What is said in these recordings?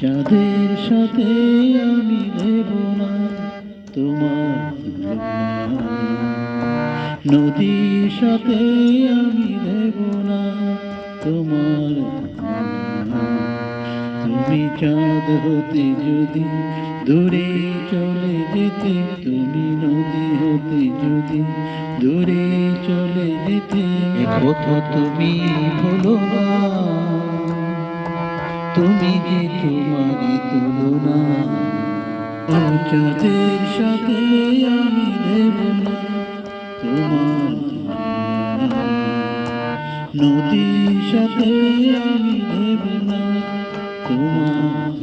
চাঁদের সাথে আমি দেব না তোমার নদীর সাথে আমি দেব না তোমার তুমি চাঁদ হতে যদি দূরে চলে যেতে, তুমি হতে যদি দূরে চলে যেতে কথা তুমি বলো না। তুমি যে তোমারই তুলনা ও চাঁদের সাথে আমি দেব না। তোমার নদীর সাথে আমি দেব না। তোমার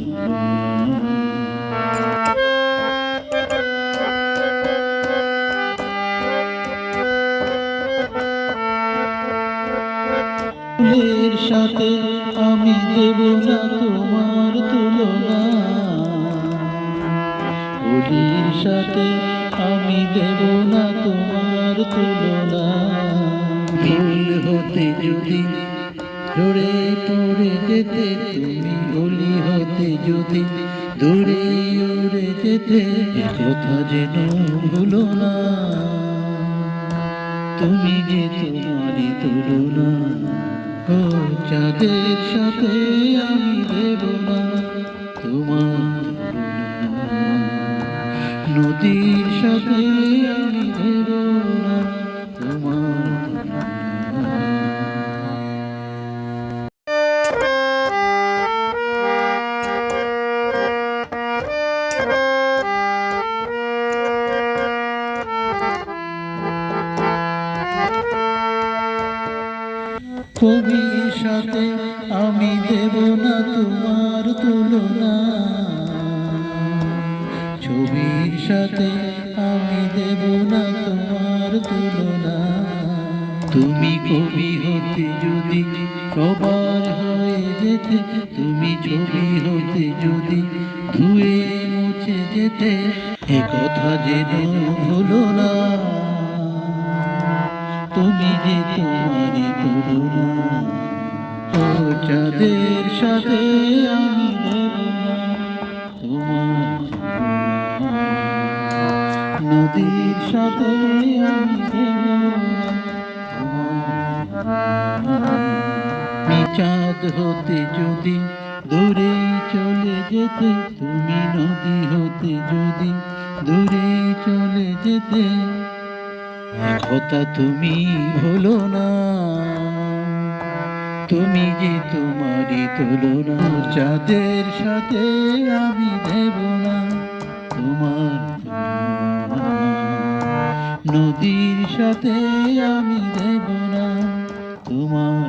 ফুলের সাথে আমি দেব না তোমার তুলনা। ফুলের সাথে আমি দেব না তোমার তুলনা। ফুল হতে যদি দূরে পড়ে যেতে, তুমি অলি হতে যদি দূরে উড়ে যেতে কথা যেন ভুলো না। তুমি যে তোমারই তুলনা ও চাঁদের সাথে আমি দেব না তোমার নদীর সাথে আমি দেব না। সাথে আমি দেব না তোমার তুলনা। ছবির সাথে আমি দেব না তোমার তুলনা। তুমি কবি হতে যদি সবার হয়ে যেতে, তুমি ছবি হতে যদি ধুয়ে মুছে যেতে এ কথা যেন ভুলো না। তুমি যে তোমারই তুলনা ও চাঁদের সাথে আমি নদীর সাথে আমি চাঁদ হতে যদি দূরে চলে যেতে, তুমি নদী হতে যদি দূরে চলে যেতে কথা তুমি হলো না। তুমি যে তোমারই তুলনা চাঁদের সাথে আমি দেব না, তোমার নদীর সাথে আমি দেব না, তোমার